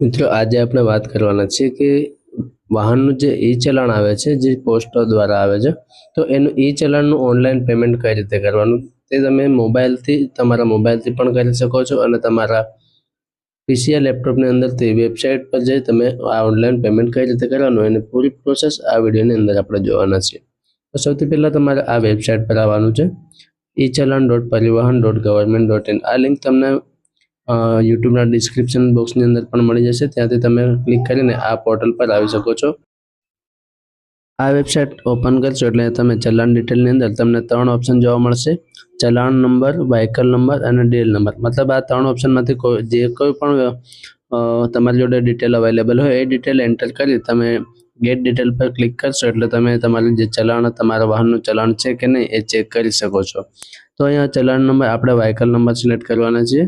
મિત્રો, આજે આપણે વાત કરવાના છીએ કે વાહનનું જે ઈ ચલાણ આવે છે, જે પોસ્ટો દ્વારા આવે છે, તો એનું ઈ ચલણનું ઓનલાઈન પેમેન્ટ કઈ રીતે કરવાનું? તે તમે મોબાઈલથી, તમારા મોબાઈલથી પણ કરી શકો છો અને તમારા પીસીઆ લેપટોપની અંદર તે વેબસાઇટ પર જઈ તમે આ ઓનલાઈન પેમેન્ટ કઈ રીતે કરવાનું, એની પૂરી પ્રોસેસ આ વિડીયોની અંદર આપણે જોવાના છીએ. તો સૌથી પહેલાં તમારે આ વેબસાઇટ પર આવવાનું છે e challan dot Parivahan dot government dot in. આ લિંક તમને યુટ્યુબના ડિસ્ક્રિપ્શન બોક્સની અંદર પણ મળી જશે. ત્યાંથી તમે ક્લિક કરીને આ પોર્ટલ પર આવી શકો છો. આ વેબસાઇટ ઓપન કરશો એટલે તમે ચલણ ડિટેલની અંદર તમને ત્રણ ઓપ્શન જોવા મળશે. ચલણ નંબર વ્હીકલ નંબર અને ડેલ નંબર મતલબ આ ત્રણ ઓપ્શનમાંથી કોઈ, જે કોઈ પણ તમારી જોડે ડિટેલ અવેલેબલ હોય, એ ડિટેલ એન્ટર કરી તમે ગેટ ડિટેલ પર ક્લિક કરશો એટલે તમે તમારું જે ચલાણ, તમારા વાહનનું ચલાણ છે કે નહીં એ ચેક કરી શકો છો. તો અહીંયા ચલણ નંબર આપણે વ્હીકલ નંબર સિલેક્ટ કરવાના છીએ.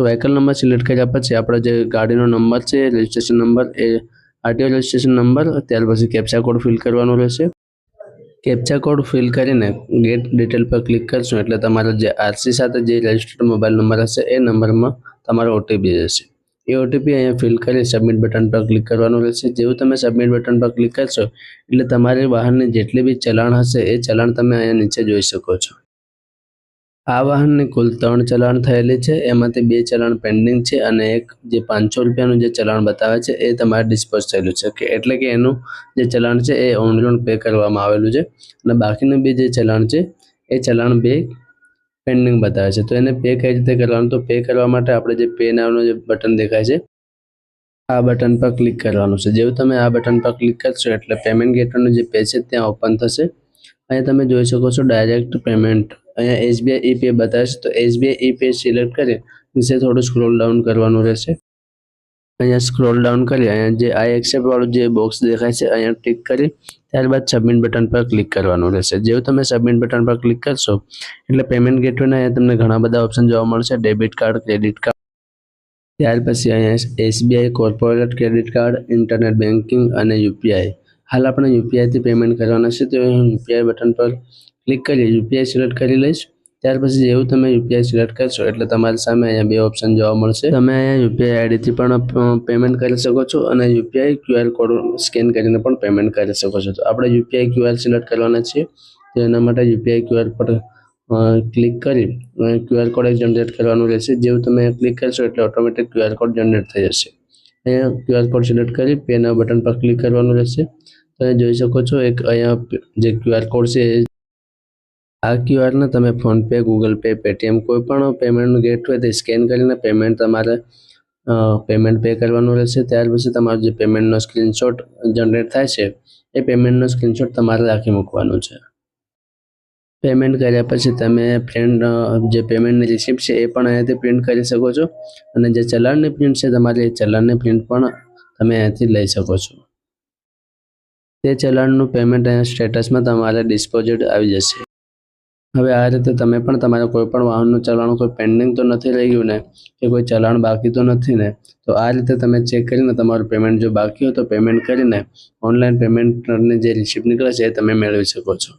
તો વ્હીકલ નંબર સિલેક્ટ કર્યા પછી આપણો જે ગાડીનો નંબર છે રજિસ્ટ્રેશન નંબર એ આરટીઓ રજિસ્ટ્રેશન નંબર ત્યાર પછી કેપ્ચા કોડ ફિલ કરવાનો રહેશે. કેપ્ચા કોડ ફિલ કરીને ગેટ ડિટેલ પર ક્લિક કરશું એટલે તમારો જે આરસી સાથે જે રજિસ્ટર્ડ મોબાઈલ નંબર હશે, એ નંબરમાં તમારો ઓટીપી જશે એ ઓટીપી અહીંયા ફિલ કરી સબમિટ બટન પર ક્લિક કરવાનું રહેશે. જેવું તમે સબમિટ બટન પર ક્લિક કરશો, એટલે તમારી વાહનની જેટલી બી ચલાણ હશે, એ ચલણ તમે અહીંયા નીચે જોઈ શકો છો. આ વાહનની કુલ ત્રણ ચલાણ થયેલી છે. એમાંથી બે ચલણ પેન્ડિંગ છે અને એક જે પાંચસો રૂપિયાનું જે ચલાણ બતાવે છે એ તમારે ડિસ્પોઝ થયેલું છે. કે એટલે કે એનું જે ચલણ છે એ ઓનલાઈન પે કરવામાં આવેલું છે અને બાકીનું બે જે ચલાણ છે એ ચલાણ બે પેન્ડિંગ બતાવે છે. તો એને પે કઈ રીતે કરવાનું? તો પે કરવા માટે આપણે જે પે નામનું જે બટન દેખાય છે, આ બટન પર ક્લિક કરવાનું છે. જેવું તમે આ બટન પર ક્લિક કરશો એટલે પેમેન્ટ ગેટરનું જે પેજ છે ત્યાં ઓપન થશે. અહીંયા તમે જોઈ શકો છો ડાયરેક્ટ પેમેન્ટ અહીંયા એસબીઆઈ ઈ પે બતાવે છે, તો એસબીઆઈ ઈ સિલેક્ટ કરી, નીચે થોડું સ્ક્રોલ ડાઉન કરવાનું રહેશે. અહીંયા સ્ક્રોલ ડાઉન કરી, અહીંયા જે આઈ એક્સેપ્ટ વાળું જે બોક્સ દેખાય છે, અહીંયા ટિક કરી, ત્યારબાદ સબમિટ બટન પર ક્લિક કરવાનું રહેશે. જેવું તમે સબમિટ બટન પર ક્લિક કરશો, એટલે પેમેન્ટ ગેટવેના અહીંયા તમને ઘણા બધા ઓપ્શન જોવા મળશે ડેબિટ કાર્ડ ક્રેડિટ કાર્ડ ત્યાર પછી અહીંયા SBI corporate credit card internet banking અને યુપીઆઈ. હાલ આપણે યુપીઆઈથી પેમેન્ટ કરવાના છે, તો હું યુપીઆઈ બટન પર ક્લિક કરી યુપીઆઈ સિલેક્ટ કરી લઈશ. ત્યાર પછી જેવું તમે યુપીઆઈ સિલેક્ટ કરશો, એટલે તમારી સામે અહીંયા બે ઓપ્શન જોવા મળશે. તમે અહીંયા યુપીઆઈ આઈડીથી પણ પેમેન્ટ કરી શકો છો અને યુપીઆઈ ક્યુઆર કોડ સ્કેન કરીને પણ પેમેન્ટ કરી શકો છો. તો આપણે યુપીઆઈ ક્યુઆર સિલેક્ટ કરવાના છીએ, તો એના માટે યુપીઆઈ ક્યુઆર પર ક્લિક કરી ક્યુઆર કોડ જનરેટ કરવાનું રહેશે. જેવું તમે ક્લિક કરશો એટલે ઓટોમેટિક ક્યુઆર કોડ જનરેટ થઈ જશે. અહીંયા ક્યુઆર કોડ સિલેક્ટ કરી પેના બટન પર ક્લિક કરવાનું રહેશે. તો અહીંયા જોઈ શકો છો, એક અહીંયા જે ક્યુઆર કોડ છે આ ક્યુઆરને તમે ફોનપે ગૂગલ પે પેટીએમ કોઈ પણ પેમેન્ટનું ગેટ હોય તે સ્કેન કરીને પેમેન્ટ તમારે પેમેન્ટ પે કરવાનું રહેશે. ત્યાર પછી તમારું જે પેમેન્ટનો સ્ક્રીનશોટ જનરેટ થાય છે, એ પેમેન્ટનો સ્ક્રીનશોટ તમારે રાખી મૂકવાનું છે. પેમેન્ટ કર્યા પછી તમે પ્રિન્ટ જે પેમેન્ટની રિસિપ્ટ છે એ પણ અહીંયાથી પ્રિન્ટ કરી શકો છો. અને જે ચલાણની પ્રિન્ટ છે તમારી, એ ચલણની પ્રિન્ટ પણ તમે અહીંયાથી લઈ શકો છો. તે ચલણનું પેમેન્ટ અહીંયા સ્ટેટસમાં તમારે ડિસ્પોઝિટ આવી જશે. હવે આ રીતે તમે પણ તમારા કોઈ પણ વાહનનું ચલણ કોઈ પેન્ડિંગ તો નથી રહી ગયું ને, કે કોઈ ચલાણ બાકી તો નથી ને, તો આ રીતે તમે ચેક કરીને તમારું પેમેન્ટ જો બાકી હોય તો પેમેન્ટ કરીને ઓનલાઈન પેમેન્ટની જે રિસિપ્ટ નીકળે છે એ તમે મેળવી શકો છો.